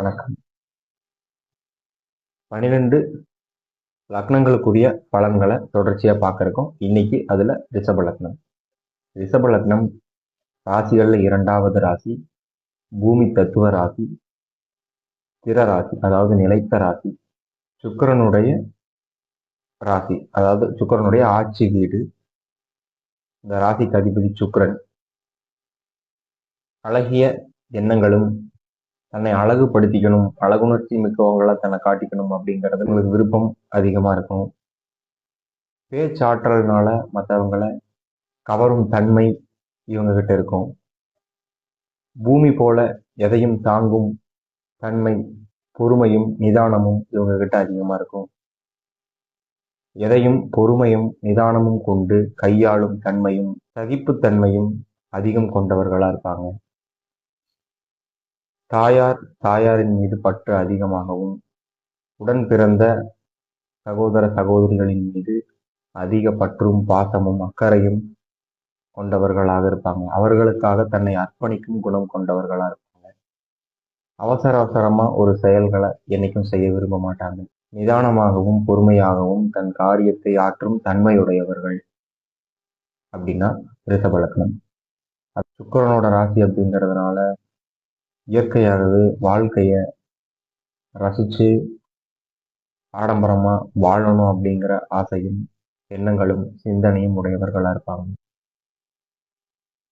வணக்கம். பன்னிரெண்டு லக்னங்களுக்குரிய பலன்களை தொடர்ச்சியாக பார்க்குறோம் இன்னைக்கு அதில் ரிஷப லக்னம். ரிஷப லக்னம் ராசிகளில் இரண்டாவது ராசி பூமி தத்துவ ராசி திற ராசி அதாவது நிலைத்த ராசி சுக்கரனுடைய ராசி அதாவது சுக்கரனுடைய ஆட்சி வீடு. இந்த ராசிக்கு அதிபதி சுக்கரன். அழகிய எண்ணங்களும் தன்னை அழகுபடுத்திக்கணும் அழகுணர்ச்சி மிக்கவங்கள தன்னை காட்டிக்கணும் அப்படிங்கிறது உங்களுக்கு விருப்பம் அதிகமாக இருக்கும். பேச்சாற்றல்னால மற்றவங்களை கவரும் தன்மை இவங்க கிட்ட இருக்கும். பூமி போல எதையும் தாங்கும் தன்மை பொறுமையும் நிதானமும் இவங்க கிட்ட அதிகமாக இருக்கும். எதையும் பொறுமையும் நிதானமும் கொண்டு கையாளும் தன்மையும் சகிப்புத்தன்மையும் அதிகம் கொண்டவர்களாக இருப்பாங்க. தாயார் தாயாரின் மீது பற்று அதிகமாகவும் உடன் பிறந்த சகோதர சகோதரிகளின் மீது அதிக பற்றும் பாசமும் அக்கறையும் கொண்டவர்களாக இருப்பாங்க. அவர்களுக்காக தன்னை அர்ப்பணிக்கும் குணம் கொண்டவர்களாக இருப்பாங்க. அவசர அவசரமா ஒரு செயல்களை என்னைக்கும் செய்ய விரும்ப மாட்டாங்க. நிதானமாகவும் பொறுமையாகவும் தன் காரியத்தை ஆற்றும் தன்மையுடையவர்கள் அப்படின்னா ரிஷபலக்கணம் சுக்கரனோட ராசி அப்படிங்கிறதுனால இயற்கையாகவே வாழ்க்கையை ரசித்து ஆடம்பரமாக வாழணும் அப்படிங்கிற ஆசையும் எண்ணங்களும் சிந்தனையும் உடையவர்களாக இருப்பாங்க.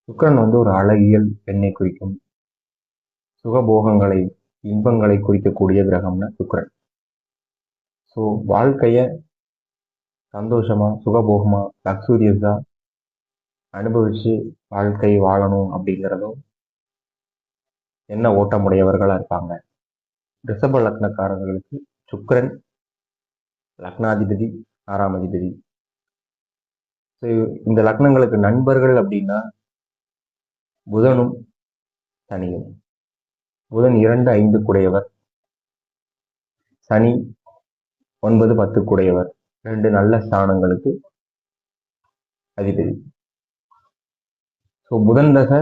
சுக்கரன் வந்து ஒரு அழகியல் பெண்ணை குறிக்கும். சுகபோகங்களை இன்பங்களை குறிக்கக்கூடிய கிரகம்னா சுக்கரன். ஸோ வாழ்க்கையை சந்தோஷமாக சுகபோகமாக லக்ஸூரியஸாக அனுபவித்து வாழ்க்கை வாழணும் அப்படிங்கிறதும் என்ன ஓட்டமுடையவர்களாக இருப்பாங்க? ரிஷப லக்னக்காரர்களுக்கு சுக்கரன் லக்னாதிபதி ஆறாம் அதிபதி. ஸோ இந்த லக்னங்களுக்கு நண்பர்கள் அப்படின்னா புதனும் சனியும். புதன் இரண்டு ஐந்து குடையவர் சனி ஒன்பது பத்து குடையவர் ரெண்டு நல்ல ஸ்தானங்களுக்கு அதிபதி. ஸோ புதன் தசை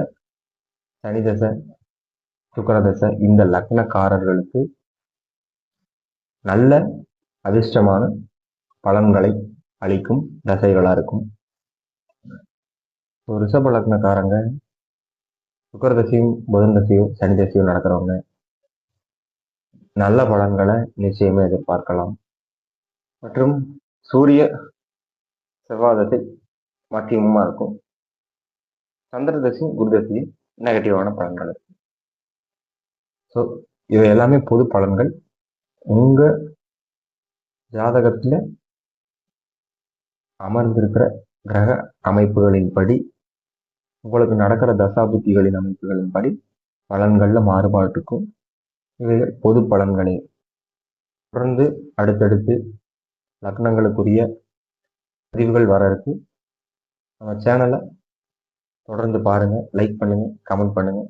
சனி தசை சுக்கரதசை இந்த லக்னக்காரர்களுக்கு நல்ல அதிர்ஷ்டமான பலன்களை அளிக்கும் தசைகளாக இருக்கும். ரிஷப லக்னக்காரங்க சுக்கரதசையும் புதன் தசையும் சனி தசையும் நடக்கிறவங்க நல்ல பலன்களை நிச்சயமே எதிர்பார்க்கலாம். மற்றும் சூரிய செவ்வாதத்தை மத்தியமுமா இருக்கும். சந்திர தசையும் குரு தசையும் நெகட்டிவான பலன்கள் இருக்கும் ஸோ இவை எல்லாமே பொது பலன்கள். உங்கள் ஜாதகத்தில் அமர்ந்திருக்கிற கிரக அமைப்புகளின்படி உங்களுக்கு நடக்கிற தசாபுத்திகளின் அமைப்புகளின்படி பலன்களில் மாறுபாட்டுக்கும் இவை பொது பலன்களே தொடர்ந்து அடுத்தடுத்து லக்னங்களுக்குரிய பதிவுகள் வர இருக்கு நம்ம சேனலை தொடர்ந்து பாருங்கள் லைக் பண்ணுங்கள் கமெண்ட் பண்ணுங்கள்